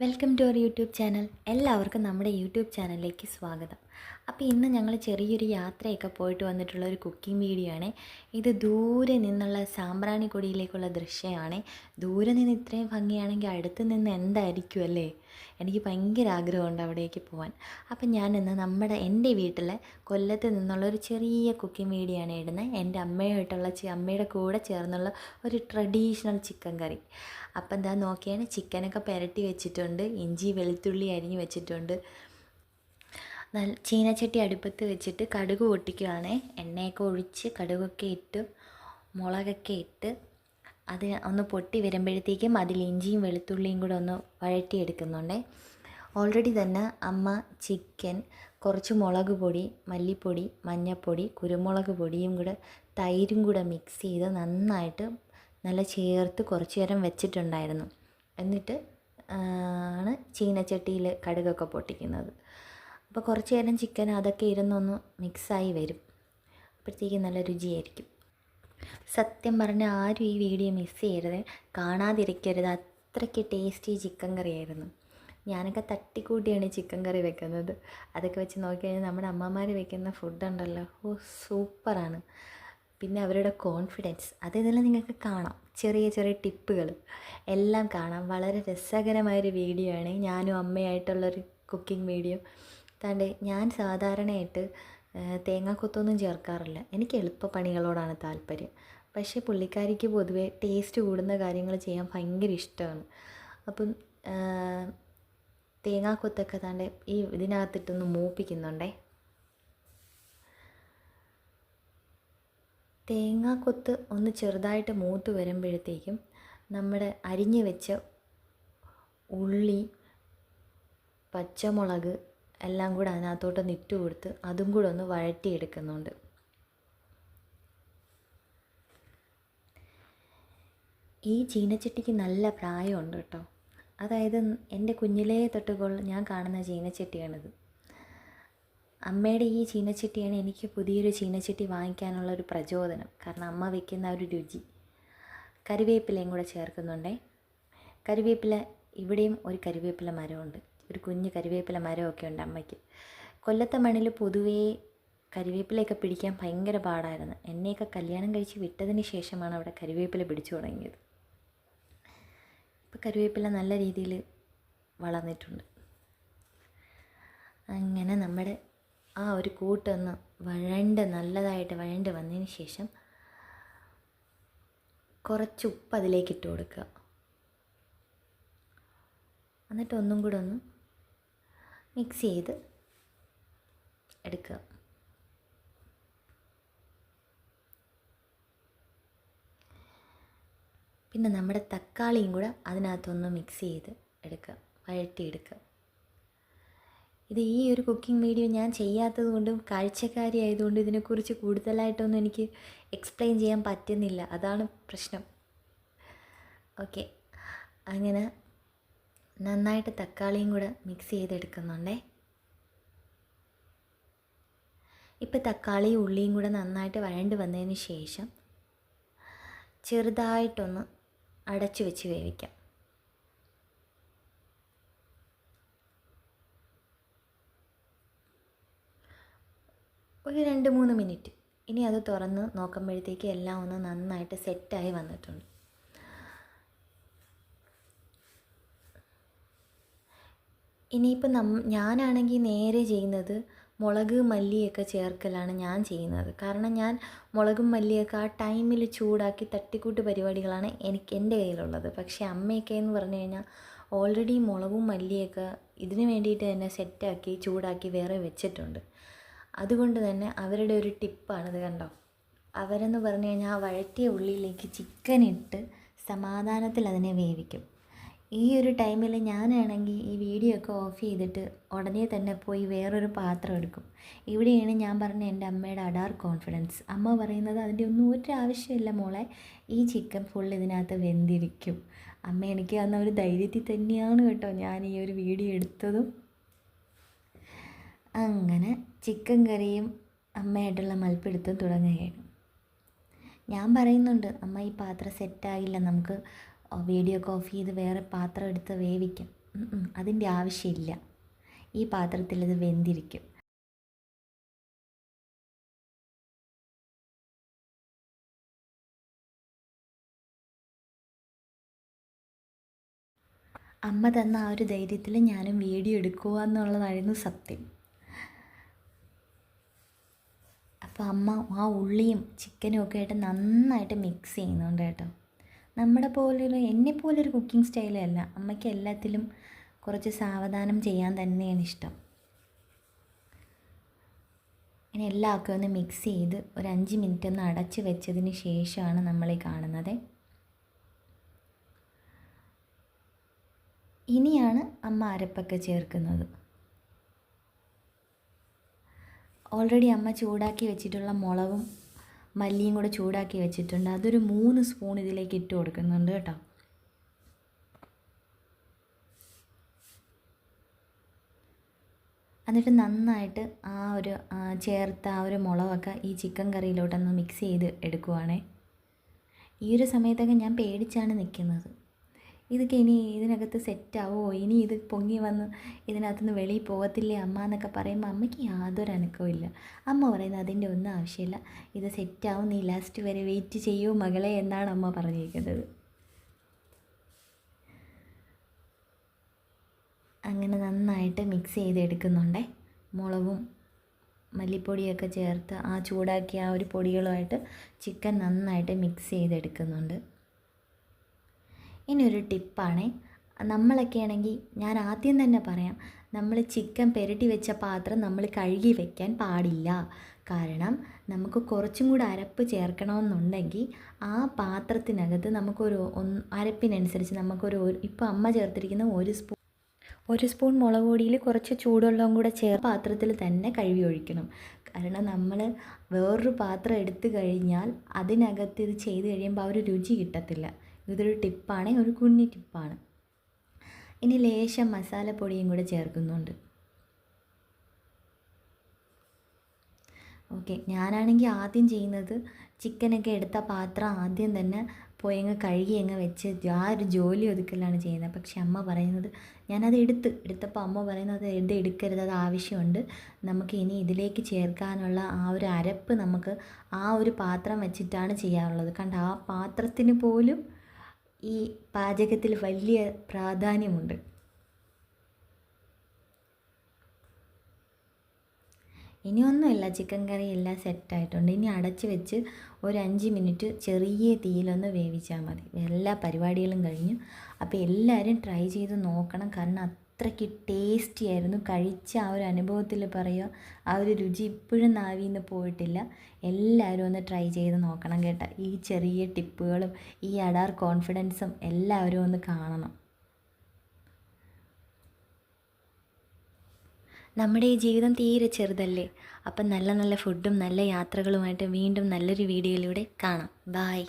Welcome to our YouTube channel. എല്ലാവർക്കും നമ്മുടെ YouTube ചാനലിലേക്ക് സ്വാഗതം. അപ്പോൾ ഇന്ന് ഞങ്ങൾ ചെറിയൊരു യാത്രയൊക്കെ പോയിട്ട് വന്നിട്ടുള്ള ഒരു കുക്കിംഗ് വീഡിയോ ആണ്. ഇത് ദൂരെ നിന്നുള്ള സാമ്പ്രാണിക്കൊടിയിലേക്കുള്ള ദൃശ്യമാണ്. ദൂരെ നിന്ന് ഇത്രയും ഭംഗിയാണെങ്കിൽ അടുത്ത് നിന്ന് എന്തായിരിക്കും അല്ലേ? എനിക്ക് ഭയങ്കര ആഗ്രഹമുണ്ട് അവിടേക്ക് പോകാൻ അപ്പം ഞാൻ ഇന്ന് നമ്മുടെ എന്റെ വീട്ടിലെ കൊല്ലത്ത് നിന്നുള്ള ഒരു ചെറിയ കുക്കിംഗ് വീഡിയോ ആണ് ഇടുന്നത്. എന്റെ അമ്മയായിട്ടുള്ള അമ്മയുടെ കൂടെ ചേർന്നുള്ള ഒരു ട്രഡീഷണൽ ചിക്കൻ കറി. അപ്പം എന്താ നോക്കിയാണ് ചിക്കനൊക്കെ പുരട്ടി വെച്ചിട്ടുണ്ട്. ഇഞ്ചി വെളുത്തുള്ളി അരിഞ്ഞ് വെച്ചിട്ടുണ്ട്. ചീനച്ചട്ടി അടുപ്പത്ത് വെച്ചിട്ട് കടുക് പൊട്ടിക്കുകയാണേ എണ്ണയൊക്കെ ഒഴിച്ച് കടുകൊക്കെ ഇട്ട് മുളകൊക്കെ ഇട്ട് അത് ഒന്ന് പൊട്ടി വരുമ്പോഴത്തേക്കും അതിൽ ഇഞ്ചിയും വെളുത്തുള്ളിയും കൂടെ ഒന്ന് വഴറ്റിയെടുക്കുന്നുണ്ട്. ഓൾറെഡി തന്നെ അമ്മ ചിക്കൻ കുറച്ച് മുളക് പൊടി മല്ലിപ്പൊടി മഞ്ഞൾപ്പൊടി കുരുമുളക് പൊടിയും കൂടെ തൈരും കൂടെ മിക്സ് ചെയ്ത് നന്നായിട്ട് നല്ല ചേർത്ത് കുറച്ച് നേരം വെച്ചിട്ടുണ്ടായിരുന്നു. എന്നിട്ട് ആണ് ചീനച്ചട്ടിയിൽ കടുകൊക്കെ പൊട്ടിക്കുന്നത്. അപ്പോൾ കുറച്ച് നേരം ചിക്കൻ അതൊക്കെ ഇരുന്നൊന്ന് മിക്സായി വരും. അപ്പോഴത്തേക്കും നല്ല രുചിയായിരിക്കും. സത്യം പറഞ്ഞ ആരും ഈ വീഡിയോ മിസ് ചെയ്യരുത്. കാണാതിരിക്കരുത്. അത്രയ്ക്ക് ടേസ്റ്റി ചിക്കൻ കറിയായിരുന്നു. ഞാനൊക്കെ തട്ടിക്കൂട്ടിയാണ് ചിക്കൻ കറി വെക്കുന്നത്. അതൊക്കെ വെച്ച് നോക്കിക്കഴിഞ്ഞാൽ നമ്മുടെ അമ്മമാർ വെക്കുന്ന ഫുഡുണ്ടല്ലോ ഓ സൂപ്പറാണ് പിന്നെ അവരുടെ കോൺഫിഡൻസ് അത് ഇതെല്ലാം നിങ്ങൾക്ക് കാണാം. ചെറിയ ചെറിയ ടിപ്പുകൾ. എല്ലാം കാണാം. വളരെ രസകരമായൊരു വീഡിയോ ആണ്. ഞാനും അമ്മയായിട്ടുള്ളൊരു കുക്കിംഗ് വീഡിയോ താണ്ട് ഞാൻ സാധാരണയായിട്ട് തേങ്ങാക്കൊത്തൊന്നും ചേർക്കാറില്ല. എനിക്ക് എളുപ്പ പണികളോടാണ് താല്പര്യം. പക്ഷേ പുള്ളിക്കാരിക്ക് പൊതുവേ ടേസ്റ്റ് കൂടുന്ന കാര്യങ്ങൾ ചെയ്യാൻ ഭയങ്കര ഇഷ്ടമാണ്. അപ്പം തേങ്ങാക്കൊത്തൊക്കെ താണ്ട് ഈ ഇതിനകത്തിട്ടൊന്ന് മൂപ്പിക്കുന്നുണ്ടേ. തേങ്ങാക്കൊത്ത് ഒന്ന് ചെറുതായിട്ട് മൂത്ത് വരുമ്പോഴത്തേക്കും നമ്മുടെ അരിഞ്ഞു വെച്ച ഉള്ളി പച്ചമുളക് എല്ലാം കൂടെ അതിനകത്തോട്ട് നിറ്റ് കൊടുത്ത് അതും കൂടെ ഒന്ന് വഴറ്റിയെടുക്കുന്നുണ്ട്. ഈ ചീനച്ചട്ടിക്ക് നല്ല പ്രായമുണ്ട് കേട്ടോ. അതായത് എന്റെ കുഞ്ഞിലേ തൊട്ടുകൾ ഞാൻ കാണുന്ന ചീനച്ചട്ടിയാണിത്. അമ്മയുടെ ഈ ചീനച്ചട്ടിയാണ് എനിക്ക് പുതിയൊരു ചീനച്ചട്ടി വാങ്ങിക്കാനുള്ള ഒരു പ്രചോദനം. കാരണം അമ്മ വയ്ക്കുന്ന ഒരു രുചി. കറിവേപ്പിലയും കൂടെ ചേർക്കുന്നുണ്ടേ. കറിവേപ്പില ഇവിടെയും ഒരു കറിവേപ്പില മരമുണ്ട്. ഒരു കുഞ്ഞ് കരിവേപ്പില മരമൊക്കെ ഉണ്ട് അമ്മയ്ക്ക്. കൊല്ലത്തെ മണ്ണിൽ പൊതുവേ കരിവേപ്പിലയൊക്കെ പിടിക്കാൻ ഭയങ്കര പാടായിരുന്നു. എന്നെയൊക്കെ കല്യാണം കഴിച്ച് വിട്ടതിന് ശേഷമാണ് അവിടെ കരിവേപ്പില പിടിച്ചു തുടങ്ങിയത്. ഇപ്പോൾ കരുവേപ്പില നല്ല രീതിയിൽ വളർന്നിട്ടുണ്ട്. അങ്ങനെ നമ്മുടെ ആ ഒരു കൂട്ടൊന്ന് വഴണ്ട് നല്ലതായിട്ട് വഴണ്ട് വന്നതിന് ശേഷം കുറച്ച് ഉപ്പ് അതിലേക്ക് ഇട്ട് കൊടുക്കുക. എന്നിട്ട് ഒന്നും കൂടെ ഒന്ന് മിക്സ് ചെയ്ത് എടുക്കുക. പിന്നെ നമ്മുടെ തക്കാളിയും കൂടെ അതിനകത്തൊന്ന് മിക്സ് ചെയ്ത് എടുക്കുക. വഴറ്റിയെടുക്കുക. ഇത് ഈ ഒരു കുക്കിംഗ് വീഡിയോ ഞാൻ ചെയ്യാത്തത് കൊണ്ടും കാഴ്ചക്കാരി ആയതുകൊണ്ട് ഇതിനെക്കുറിച്ച് കൂടുതലായിട്ടൊന്നും എനിക്ക് എക്സ്പ്ലെയിൻ ചെയ്യാൻ പറ്റുന്നില്ല. അതാണ് പ്രശ്നം. ഓക്കെ. അങ്ങനെ നന്നായിട്ട് തക്കാളിയും കൂടെ മിക്സ് ചെയ്തെടുക്കുന്നുണ്ടേ. ഇപ്പോൾ തക്കാളിയും ഉള്ളിയും കൂടെ നന്നായിട്ട് വഴണ്ട് വന്നതിന് ശേഷം ചെറുതായിട്ടൊന്ന് അടച്ചു വെച്ച് വേവിക്കാം. ഒരു രണ്ട് മൂന്ന് മിനിറ്റ്. ഇനി അത് തുറന്ന് നോക്കുമ്പോഴത്തേക്ക് എല്ലാം ഒന്ന് നന്നായിട്ട് സെറ്റായി വന്നിട്ടുണ്ട്. ഇനിയിപ്പോൾ നം ഞാനാണെങ്കിൽ നേരെ ചെയ്യുന്നത് മുളക് മല്ലിയൊക്കെ ചേർക്കലാണ് ഞാൻ ചെയ്യുന്നത്. കാരണം ഞാൻ മുളകും മല്ലിയൊക്കെ ആ ടൈമിൽ ചൂടാക്കി തട്ടിക്കൂട്ട് പരിപാടികളാണ് എനിക്ക് എന്റെ കയ്യിലുള്ളത്. പക്ഷേ അമ്മയൊക്കെ എന്ന് പറഞ്ഞു കഴിഞ്ഞാൽ ഓൾറെഡി മുളകും മല്ലിയൊക്കെ ഇതിന് വേണ്ടിയിട്ട് തന്നെ സെറ്റാക്കി ചൂടാക്കി വേറെ വെച്ചിട്ടുണ്ട്. അതുകൊണ്ട് തന്നെ അവരുടെ ഒരു ടിപ്പാണിത് കണ്ടോ? അവരെന്ന് പറഞ്ഞു കഴിഞ്ഞാൽ വഴറ്റിയ ഉള്ളിയിലേക്ക് ചിക്കൻ ഇട്ട് സമാധാനത്തിൽ അതിനെ വേവിക്കും. ഈ ഒരു ടൈമിൽ ഞാനാണെങ്കിൽ ഈ വീഡിയോ ഒക്കെ ഓഫ് ചെയ്തിട്ട് ഉടനെ തന്നെ പോയി വേറൊരു പാത്രം എടുക്കും. ഇവിടെയാണ് ഞാൻ പറഞ്ഞ എന്റെ അമ്മയുടെ അഡാർ കോൺഫിഡൻസ് അമ്മ പറയുന്നത് അതിന്റെ ഒന്നും ഒരു ആവശ്യമില്ല മോളെ. ഈ ചിക്കൻ ഫുൾ ഇതിനകത്ത് വെന്തിരിക്കും. അമ്മ എനിക്ക് തന്ന ഒരു ധൈര്യത്തിൽ തന്നെയാണ് കേട്ടോ ഞാൻ ഈ ഒരു വീഡിയോ എടുത്തതും. അങ്ങനെ ചിക്കൻ കറിയും അമ്മയായിട്ടുള്ള മൽപ്പിടുത്തം തുടങ്ങുകയാണ്. ഞാൻ പറയുന്നുണ്ട് അമ്മ ഈ പാത്രം സെറ്റായില്ല നമുക്ക് വീഡിയോ ഒക്കെ ഓഫ് ചെയ്ത് വേറെ പാത്രം എടുത്ത് വേവിക്കും. അതിന്റെ ആവശ്യമില്ല. ഈ പാത്രത്തിൽ ഇത് വെന്തിരിക്കും. അമ്മ തന്ന ആ ഒരു ധൈര്യത്തിൽ ഞാനും വീഡിയോ എടുക്കുക എന്നുള്ളതായിരുന്നു സത്യം. അപ്പോൾ അമ്മ ആ ഉള്ളിയും ചിക്കനും ഒക്കെ ആയിട്ട് നന്നായിട്ട് മിക്സ് ചെയ്യുന്നുണ്ട് കേട്ടോ. നമ്മുടെ പോലൊരു എന്നെ പോലൊരു കുക്കിംഗ് സ്റ്റൈലല്ല. അമ്മയ്ക്ക് എല്ലാത്തിലും കുറച്ച് സാവധാനം ചെയ്യാൻ തന്നെയാണ് ഇഷ്ടം. ഇനി എല്ലാം ഒക്കെ ഒന്ന് മിക്സ് ചെയ്ത് ഒരു അഞ്ച് മിനിറ്റ് ഒന്ന് അടച്ച് വെച്ചതിന് ശേഷമാണ് നമ്മളീ കാണുന്നത്. ഇനിയാണ് അമ്മ അരപ്പൊക്കെ ചേർക്കുന്നത്. ഓൾറെഡി അമ്മ ചൂടാക്കി വെച്ചിട്ടുള്ള മുളകും മല്ലിയും കൂടെ ചൂടാക്കി വെച്ചിട്ടുണ്ട്. അതൊരു മൂന്ന് സ്പൂൺ ഇതിലേക്ക് ഇട്ട് കൊടുക്കുന്നുണ്ട് കേട്ടോ. എന്നിട്ട് നന്നായിട്ട് ആ ഒരു ചേർത്ത ആ ഒരു മുളകൊക്കെ ഈ ചിക്കൻ കറിയിലോട്ടൊന്ന് മിക്സ് ചെയ്ത് എടുക്കുവാണേ. ഈ ഒരു സമയത്തൊക്കെ ഞാൻ പേടിച്ചാണ് നിൽക്കുന്നത്. ഇതൊക്കെ ഇനി ഇതിനകത്ത് സെറ്റാവോ ഇനി ഇത് പൊങ്ങി വന്ന് ഇതിനകത്തുനിന്ന് വെളിയിൽ പോകത്തില്ലേ അമ്മ എന്നൊക്കെ പറയുമ്പോൾ അമ്മയ്ക്ക് യാതൊരു അനക്കവും ഇല്ല. അമ്മ പറയുന്നത് അതിന്റെ ഒന്നും ആവശ്യമില്ല. ഇത് സെറ്റാവും നീ ലാസ്റ്റ് വരെ വെയിറ്റ് ചെയ്യൂ മകളെ എന്നാണ് അമ്മ പറഞ്ഞിരിക്കുന്നത്. അങ്ങനെ നന്നായിട്ട് മിക്സ് ചെയ്തെടുക്കുന്നുണ്ടേ. മുളകും മല്ലിപ്പൊടിയൊക്കെ ചേർത്ത് ആ ചൂടാക്കിയ ആ ഒരു പൊടികളുമായിട്ട് ചിക്കൻ നന്നായിട്ട് മിക്സ് ചെയ്തെടുക്കുന്നുണ്ട്. ഇനി ഒരു ടിപ്പാണേ. നമ്മളൊക്കെ ആണെങ്കിൽ ഞാൻ ആദ്യം തന്നെ പറയാം നമ്മൾ ചിക്കൻ പെരട്ടി വെച്ച പാത്രം നമ്മൾ കഴുകി വെക്കാൻ പാടില്ല. കാരണം നമുക്ക് കുറച്ചും കൂടി അരപ്പ് ചേർക്കണമെന്നുണ്ടെങ്കിൽ ആ പാത്രത്തിനകത്ത് നമുക്കൊരു ഒന്ന് അരപ്പിനനുസരിച്ച് നമുക്കൊരു ഇപ്പോൾ അമ്മ ചേർത്തിരിക്കുന്ന ഒരു സ്പൂൺ ഒരു സ്പൂൺ മുളക് പൊടിയിൽ കുറച്ച് ചൂടുവെള്ളവും കൂടെ ചേർ പാത്രത്തിൽ തന്നെ കഴുകി ഒഴിക്കണം. കാരണം നമ്മൾ വേറൊരു പാത്രം എടുത്തു കഴിഞ്ഞാൽ അതിനകത്ത് ഇത് ചെയ്ത് കഴിയുമ്പോൾ ആ ഒരു രുചി കിട്ടത്തില്ല. ഇതൊരു ടിപ്പാണ് ഒരു കുഞ്ഞി ടിപ്പാണ്. ഇനി ലേശം മസാലപ്പൊടിയും കൂടെ ചേർക്കുന്നുണ്ട്. ഓക്കെ ഞാനാണെങ്കിൽ ആദ്യം ചെയ്യുന്നത് ചിക്കനൊക്കെ എടുത്ത പാത്രം ആദ്യം തന്നെ പോയി അങ്ങ് കഴുകി അങ്ങ് വെച്ച് ആ ഒരു ജോലി ഒതുക്കലാണ് ചെയ്യുന്നത്. പക്ഷെ അമ്മ പറയുന്നത് ഞാനത് എടുത്ത് എടുത്തപ്പോൾ അമ്മ പറയുന്നത് ഇത് എടുക്കരുത് അത് ആവശ്യമുണ്ട്. നമുക്ക് ഇനി ഇതിലേക്ക് ചേർക്കാനുള്ള ആ ഒരു അരപ്പ് നമുക്ക് ആ ഒരു പാത്രം വെച്ചിട്ടാണ് ചെയ്യാറുള്ളത്. കണ്ട ആ പാത്രത്തിന് പോലും ഈ പാചകത്തിൽ വലിയ പ്രാധാന്യമുണ്ട്. ഇനി ഇനിയൊന്നുമില്ല ചിക്കൻ കറി എല്ലാം സെറ്റായിട്ടുണ്ട്. ഇനി അടച്ച് വെച്ച് ഒരു അഞ്ച് മിനിറ്റ് ചെറിയ തീയിലൊന്ന് വേവിച്ചാൽ മതി. എല്ലാ പരിപാടികളും കഴിഞ്ഞു. അപ്പോൾ എല്ലാവരും ട്രൈ ചെയ്ത് നോക്കണം. കാരണം അത്രയ്ക്ക് ടേസ്റ്റി ആയിരുന്നു. കഴിച്ച ആ ഒരു അനുഭവത്തിൽ പറയുക ആ ഒരു രുചി ഇപ്പോഴും നാവിൽ നിന്ന് പോയിട്ടില്ല. എല്ലാവരും ഒന്ന് ട്രൈ ചെയ്ത് നോക്കണം കേട്ടോ. ഈ ചെറിയ ടിപ്പുകളും ഈ അടാർ കോൺഫിഡൻസും എല്ലാവരും ഒന്ന് കാണണം. നമ്മുടെ ഈ ജീവിതം തീരെ ചെറുതല്ലേ? അപ്പം നല്ല നല്ല ഫുഡും നല്ല യാത്രകളുമായിട്ട് വീണ്ടും നല്ലൊരു വീഡിയോയിലൂടെ കാണാം. ബായ്